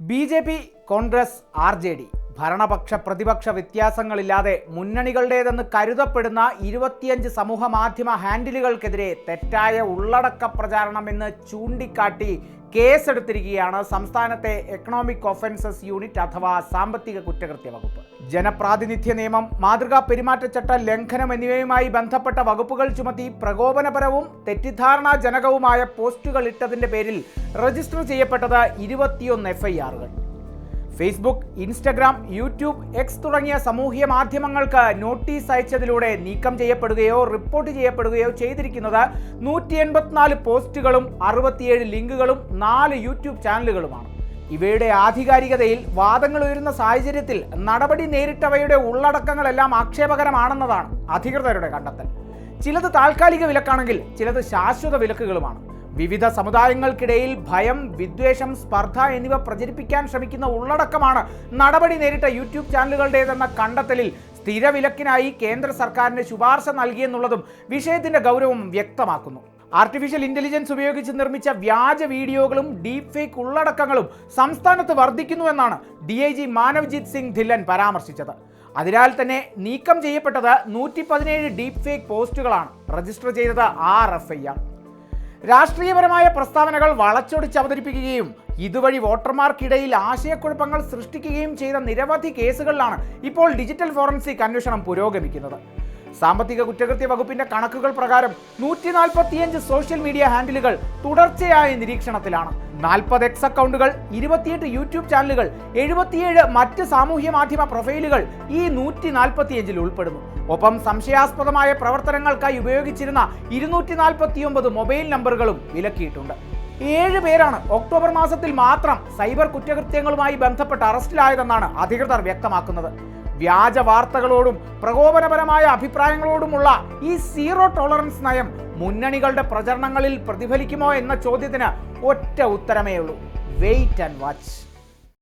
B J P Congress R J D ഭരണപക്ഷ പ്രതിപക്ഷ വ്യത്യാസങ്ങളില്ലാതെ മുന്നണികളുടേതെന്ന് കരുതപ്പെടുന്ന ഇരുപത്തിയഞ്ച് സമൂഹ മാധ്യമ ഹാൻഡിലുകൾക്കെതിരെ തെറ്റായ ഉള്ളടക്ക പ്രചാരണം എന്ന് ചൂണ്ടിക്കാട്ടി കേസെടുത്തിരിക്കുകയാണ് സംസ്ഥാനത്തെ എക്കണോമിക് ഒഫൻസസ് യൂണിറ്റ് അഥവാ സാമ്പത്തിക കുറ്റകൃത്യ വകുപ്പ്. ജനപ്രാതിനിധ്യ നിയമം മാതൃകാ പെരുമാറ്റച്ചട്ട ലംഘനം എന്നിവയുമായി ബന്ധപ്പെട്ട വകുപ്പുകൾ ചുമത്തി പ്രകോപനപരവും തെറ്റിദ്ധാരണാജനകവുമായ പോസ്റ്റുകൾ ഇട്ടതിന്റെ പേരിൽ രജിസ്റ്റർ ചെയ്യപ്പെട്ടത് ഇരുപത്തിയൊന്ന് എഫ്ഐആറുകൾ ഫേസ്ബുക്ക് ഇൻസ്റ്റഗ്രാം യൂട്യൂബ് എക്സ് തുടങ്ങിയ സാമൂഹ്യ മാധ്യമങ്ങൾക്ക് നോട്ടീസ് അയച്ചതിലൂടെ നീക്കം ചെയ്യപ്പെടുകയോ റിപ്പോർട്ട് ചെയ്യപ്പെടുകയോ ചെയ്തിരിക്കുന്നത് നൂറ്റി എൺപത്തിനാല് പോസ്റ്റുകളും അറുപത്തിയേഴ് ലിങ്കുകളും നാല് യൂട്യൂബ് ചാനലുകളുമാണ്. ഇവയുടെ ആധികാരികതയിൽ വാദങ്ങൾ ഉയരുന്ന സാഹചര്യത്തിൽ നടപടി നേരിട്ടവയുടെ ഉള്ളടക്കങ്ങളെല്ലാം ആക്ഷേപകരമാണെന്നതാണ് അധികൃതരുടെ കണ്ടെത്തൽ. ചിലത് താൽക്കാലിക വിലക്കാണെങ്കിൽ ചിലത് ശാശ്വത വിലക്കുകളുമാണ്. വിവിധ സമുദായങ്ങൾക്കിടയിൽ ഭയം വിദ്വേഷം സ്പർദ്ധ എന്നിവ പ്രചരിപ്പിക്കാൻ ശ്രമിക്കുന്ന ഉള്ളടക്കമാണ് നടപടി നേരിട്ട യൂട്യൂബ് ചാനലുകളുടേതെന്ന കണ്ടെത്തലിൽ സ്ഥിരവിലക്കിനായി കേന്ദ്ര സർക്കാരിന് ശുപാർശ നൽകിയെന്നുള്ളതും വിഷയത്തിന്റെ ഗൗരവം വ്യക്തമാക്കുന്നു. ആർട്ടിഫിഷ്യൽ ഇന്റലിജൻസ് ഉപയോഗിച്ച് നിർമ്മിച്ച വ്യാജ വീഡിയോകളും ഡീപ് ഫേക്ക് ഉള്ളടക്കങ്ങളും സംസ്ഥാനത്ത് വർദ്ധിക്കുന്നുവെന്നാണ് D I G Manavjit Singh Dhillon പരാമർശിച്ചത്. അതിനാൽ തന്നെ നീക്കം ചെയ്യപ്പെട്ടത് നൂറ്റി പതിനേഴ് ഡീപ് ഫേക്ക് പോസ്റ്റുകളാണ്. രജിസ്റ്റർ ചെയ്തത് ആർ എഫ് ഐ ആർ. രാഷ്ട്രീയപരമായ പ്രസ്താവനകൾ വളച്ചൊടിച്ച് അവതരിപ്പിക്കുകയും ഇതുവഴി വോട്ടർമാർക്കിടയിൽ ആശയക്കുഴപ്പങ്ങൾ സൃഷ്ടിക്കുകയും ചെയ്ത നിരവധി കേസുകളിലാണ് ഇപ്പോൾ ഡിജിറ്റൽ ഫോറൻസിക് അന്വേഷണം പുരോഗമിക്കുന്നത്. സാമ്പത്തിക കുറ്റകൃത്യ വകുപ്പിന്റെ കണക്കുകൾ പ്രകാരം നൂറ്റി നാൽപ്പത്തിയഞ്ച് സോഷ്യൽ മീഡിയ ഹാൻഡിലുകൾ തുടർച്ചയായ നിരീക്ഷണത്തിലാണ്. നാൽപ്പത് എക്സ് അക്കൗണ്ടുകൾ ഇരുപത്തിയെട്ട് യൂട്യൂബ് ചാനലുകൾ എഴുപത്തിയേഴ് മറ്റ് സാമൂഹ്യ മാധ്യമ പ്രൊഫൈലുകൾ ഈ നൂറ്റി നാൽപ്പത്തിയഞ്ചിൽ ഉൾപ്പെടുന്നു. ഒപ്പം സംശയാസ്പദമായ പ്രവർത്തനങ്ങൾക്കായി ഉപയോഗിച്ചിരുന്ന ഇരുന്നൂറ്റി നാൽപ്പത്തിയൊമ്പത് മൊബൈൽ നമ്പറുകളും വിലക്കിയിട്ടുണ്ട്. ഏഴ് പേരാണ് ഒക്ടോബർ മാസത്തിൽ മാത്രം സൈബർ കുറ്റകൃത്യങ്ങളുമായി ബന്ധപ്പെട്ട് അറസ്റ്റിലായതെന്നാണ് അധികൃതർ വ്യക്തമാക്കുന്നത്. വ്യാജ വാർത്തകളോടും പ്രകോപനപരമായ അഭിപ്രായങ്ങളോടുമുള്ള ഈ സീറോ ടോളറൻസ് നയം മുന്നണികളുടെ പ്രചരണങ്ങളിൽ പ്രതിഫലിക്കുമോ എന്ന ചോദ്യത്തിന് ഒറ്റ ഉത്തരമേ ഉള്ളൂ വെയിറ്റ് ആൻഡ് വാച്ച്